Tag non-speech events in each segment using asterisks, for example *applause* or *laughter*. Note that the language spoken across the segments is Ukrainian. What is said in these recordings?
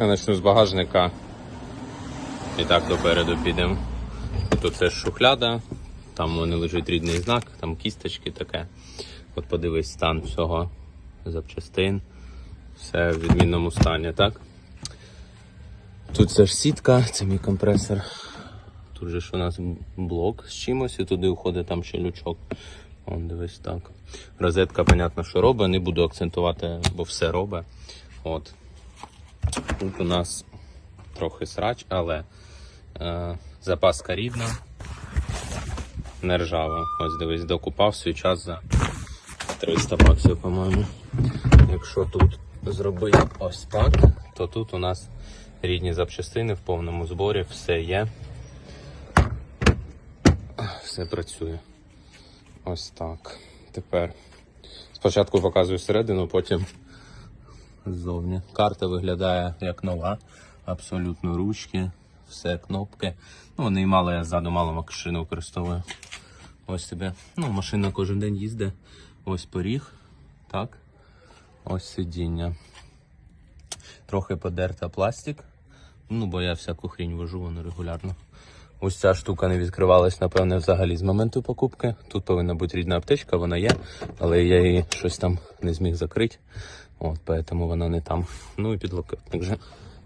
Я почну з багажника. І так допереду підемо. Тут це шухляда, там вони лежить рідний знак, там кісточки таке. От подивись стан всього запчастин. Все в відмінному стані, так? Тут це ж сітка, це мій компресор. Тут же ж у нас блок з чимось, і туди входить там ще лючок. Вон дивись так. Розетка, понятно, що робить, не буду акцентувати, бо все робить. От. Тут у нас трохи срач, але е, запаска рідна, не ржава. Ось дивись, докупав свій час за 300 баксів, по-моєму. Якщо тут зробити ось так, то тут у нас рідні запчастини в повному зборі, все є. Все працює. Ось так. Тепер спочатку показую середину, потім ззовні. Карта виглядає як нова, абсолютно ручки, все кнопки. Ну, вони і я ззаду мало машину використовую. Ось тебе. Ну, машина кожен день їздить. Ось поріг. Так. Ось сидіння. Трохи подерта пластик. Ну, бо я всяку хрінь вожу, воно регулярно. Ось ця штука не відкривалась, напевне, взагалі з моменту покупки. Тут повинна бути рідна аптечка, вона є, але я її щось там не зміг закрити. От, поэтому вона не там. *laughs* Ну і підлокотник вже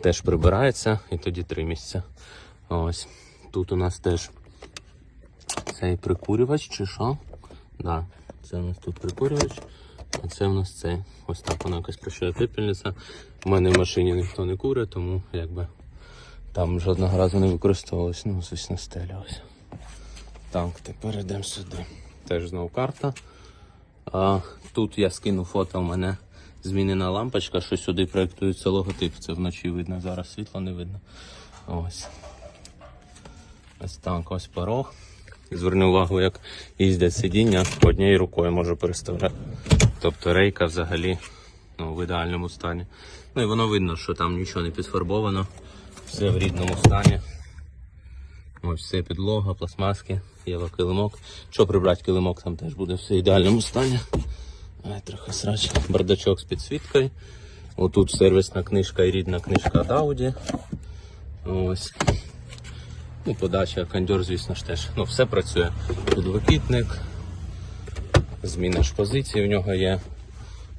теж прибирається і тоді три місця. Ось. Тут у нас теж цей прикурювач чи що? Да, це у нас тут прикурювач. А це у нас цей. Ось так вона якась прощає пепельниця. У мене в машині ніхто не курить, тому якби там жодного разу не використовувалось. Ну, на стелі ось. Так, тепер йдемо сюди. Теж знову карта. А, тут я скину фото, у мене змінена лампочка, що сюди проєктується логотип. Це вночі видно, зараз світло не видно. Ось. Ось так, ось порог. Зверни увагу, як їздять сидіння, однією рукою можу переставляти. Тобто рейка взагалі ну, в ідеальному стані. Ну і воно видно, що там нічого не підфарбовано, все в рідному стані. Ось все підлога, пластмаски, є килимок. Що прибрати килимок, там теж буде все в ідеальному стані. Ай, трохи срач. Бардачок з підсвіткою. Отут сервісна книжка і рідна книжка від Audi. Ось. Ну, подача, кондьор, звісно ж теж. Ну, все працює. Підлокітник, зміна ж позиції в нього є.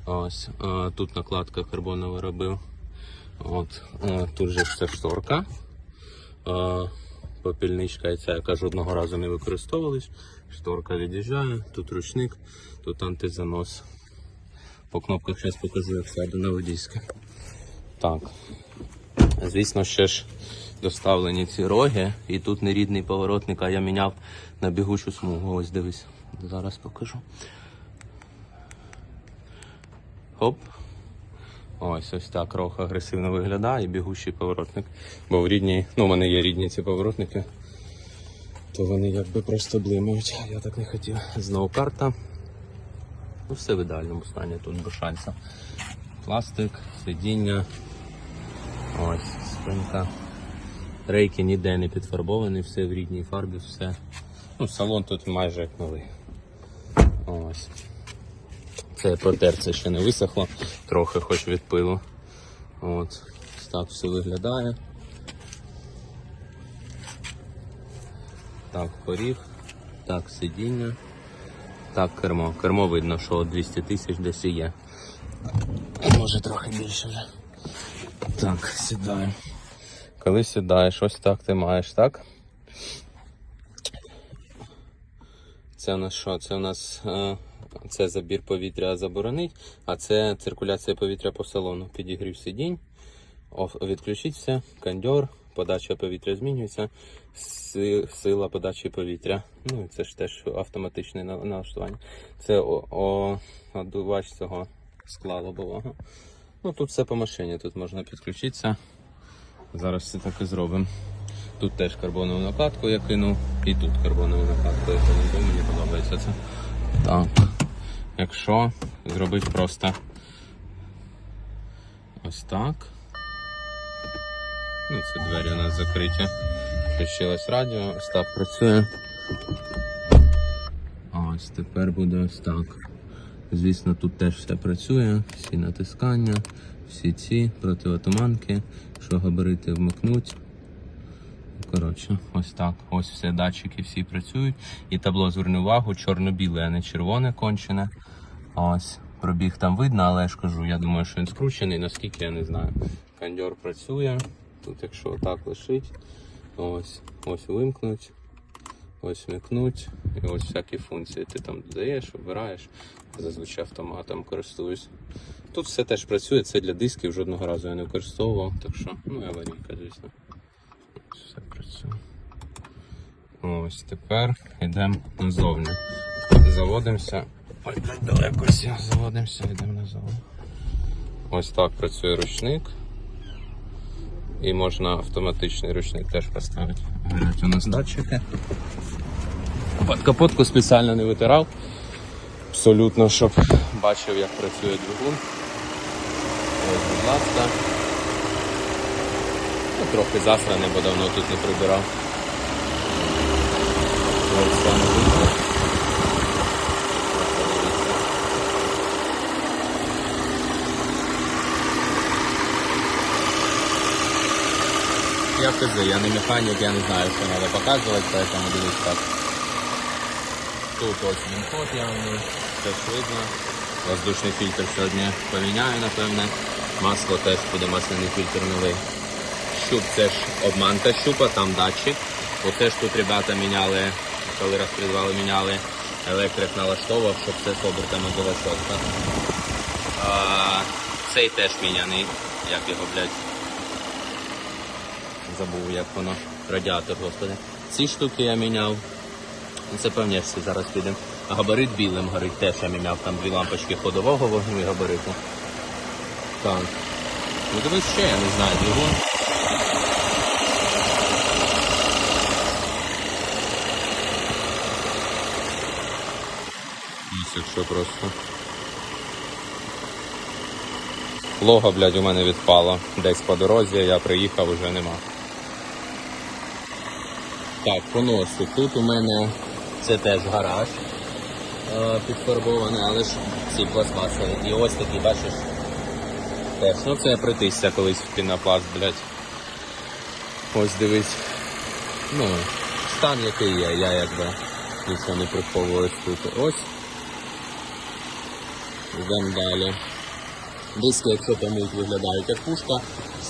Ось. А, тут накладка карбонова робив. От. А, тут же все шторка. А, попільничка і ця, яка жодного разу не використовувалась. Шторка від'їжджає, тут ручник, тут антизанос. По кнопках зараз покажу, як сяду на водійське. Так. Звісно, ще ж доставлені ці роги, і тут нерідний поворотник, а я міняв на бігучу смугу. Ось дивись, зараз покажу. Хоп. Ось ось так рог агресивно виглядає і бігучий поворотник. Бо в рідній, ну у мене є рідні ці поворотники, то вони якби просто блимають. Я так не хотів. Знову карта. Ну, все в ідеальному стані, тут без шансу. Пластик, сидіння. Ось, спинка. Рейки ніде не підфарбовані, все в рідній фарбі, все. Ну, салон тут майже як новий. Ось. Це протер, це ще не висохло, трохи хоч від пилу. От. Так все виглядає. Так, поріг, так, сидіння. Так, кермо. Кермо видно, що 200 тисяч десь і є. Може трохи більше вже. Так, сідаємо. Коли сідаєш, ось так ти маєш, так? Це у нас що? Це у нас е, це забір повітря заборонить, а це циркуляція повітря по салону. Підігрів сидінь, відключить все, кондьор, подача повітря змінюється, сила подачі повітря. Ну це ж теж автоматичне налаштування. Це о, о, одувач цього скла лобового. Ну тут все по машині, тут можна підключитися. Зараз все так і зробимо. Тут теж карбонову накладку я кинув, і тут карбонову накладку я кинув, мені подобається це. Так. Якщо зробити просто ось так. Ну, це двері у нас закриті. Включилось радіо, ось так працює. Ось тепер буде ось так. Звісно, тут теж все працює, всі натискання, всі ці протиотуманки, що габарити вмикнуть. Коротше, ось так. Ось все, датчики всі працюють. І табло зверни увагу, чорно-біле, а не червоне кончене. Ось. Пробіг там видно, але я ж кажу, я думаю, що він скручений, наскільки я не знаю. Кондьор працює. Тут, якщо отак лишить, ось, ось вимкнуть, ось вмикнуть, і ось всякі функції. Ти там додаєш, обираєш, зазвичай автоматом користуюсь. Тут все теж працює, це для дисків, жодного разу я не використовував, так що, ну, аварійка, звісно. Ось все працює. Ось тепер йдемо назовні. Заводимося. Ой, далеко. Заводимося, йдемо назовні. Ось так працює ручник. І можна автоматичний ручник теж поставити. Горять у нас датчики. Під капотку спеціально не витирав. Абсолютно, щоб бачив, як працює двигун. Ось, будь ласка. Ну, трохи засраний, бо давно тут не прибирав. Ось Я хз, я не механік, я не знаю, що треба показувати, поэтому дивись так. Тут ось він код явний, все видно. Воздушний фільтр сьогодні поміняю, напевне. Масло теж буде масляний фільтр новий. Щуп це ж обманка щупа, там датчик. Оце ж тут ребята міняли, коли розпредвали, міняли електрик налаштовував, щоб все з обертами було чітко. Цей теж міняний, як його, блядь. Забув, як воно. Радіатор, господи. Ці штуки я міняв. Ну, Це певнішці зараз підемо. Габарит білим горить теж я міняв там дві лампочки ходового вогню і габариту. Так. Ну дивись ще, я не знаю. Ось якщо просто. Лого, блядь, у мене відпало. Десь по дорозі, я приїхав, уже нема. Так, по носу. Тут у мене це теж гараж е, підфарбований, але ж ці пластмасові. І ось такі, бачиш, теж. Ну це я притисся колись в пінопласт, блядь. Ось дивись. Ну, стан який є, я якби нічого не приховую тут. Ось. Йдемо далі. Диски, якщо помить, виглядають як пушка.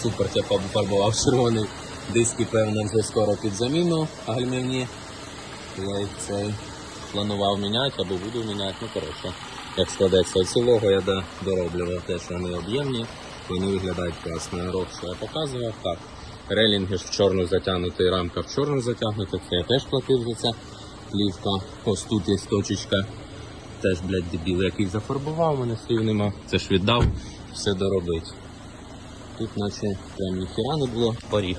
Супер, це пофарбував червоний. Диски, певно, вже скоро під заміну гальмівні. Я їх цей планував міняти або буду міняти. Ну, коротше, як складеться оці лого, я дороблював те, що вони об'ємні, вони виглядають класно. Рок, що я показував. Так. Релінги ж в чорну затягнутий, рамка в чорну затягнута, це я теж платив за це. Плівка. Ось тут є точечка. Теж, блядь, дебіл, який зафарбував, мене слів нема. Це ж віддав, все доробить. Тут наче прям ніхіра не було, поріг.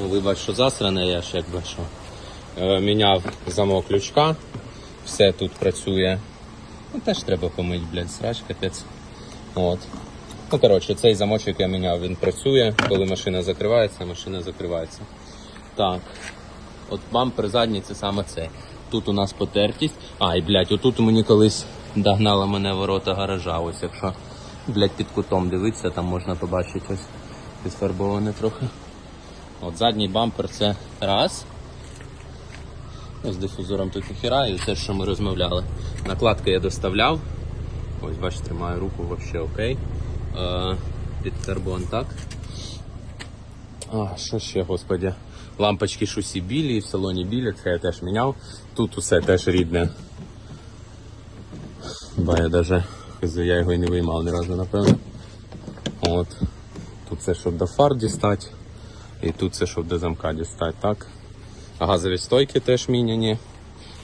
Ну, вибач, що засране, я ж якби що. Е, міняв замок ключка, все тут працює. Ну, теж треба помити, блядь, срач, капець. От. Ну, коротше, цей замочок я міняв, він працює. Коли машина закривається, машина закривається. Так. От бампер задній це саме це. Тут у нас потертість. А, і блядь, отут мені колись догнала мене ворота гаража. Ось якщо блядь, під кутом дивитися, там можна побачити ось підфарбоване трохи. От задній бампер це раз. З дифузором тут ніхіра, і те, що ми розмовляли. Накладки я доставляв. Ось, бачите, тримаю руку взагалі окей. Е, під карбон, так. А, що ще, господи? Лампочки ж усі білі, в салоні білі, це я теж міняв. Тут усе теж рідне. Ба я даже я його і не виймав ні разу, напевно. От. Тут це щоб до фар дістати. І тут це щоб до замка дістати, так. Газові стойки теж міняні.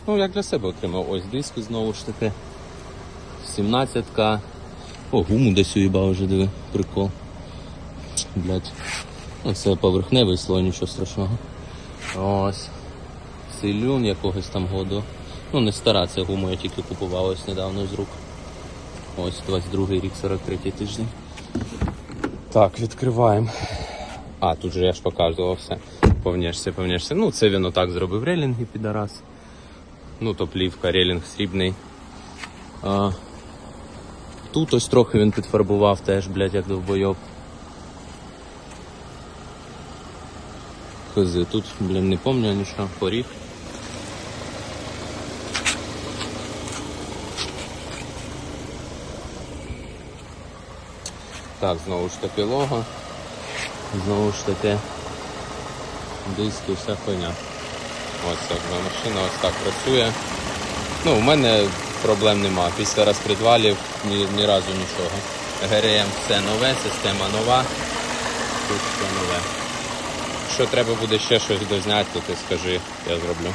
Ну, як для себе отримав. Ось диски знову ж таки. 17-ка. О, гуму десь уїбав вже диви, прикол. Блять. Ну, це поверхневий слой, нічого страшного. Ось. Силюн якогось там году. Ну, не стара, це гума я тільки купував ось недавно з рук. Ось 22 рік, 43 тиждень. Так, відкриваємо. А, тут же я ж показував все. Повнішся, повнішся. Ну, це він отак зробив релінги підарас. Ну, то плівка, релінг срібний. А, тут ось трохи він підфарбував теж, блядь, як довбойоб. Хз, тут, блін, не пам'ятаю нічого, поріг. Так, знову ж таки лого. Знову ж таки диски, вся хуйня. Ось так машина ось так працює. Ну, у мене проблем нема. Після розпредвалів ні, ні разу нічого. ГРМ все нове, система нова. Тут все нове. Якщо треба буде ще щось дозняти, то ти скажи, я зроблю.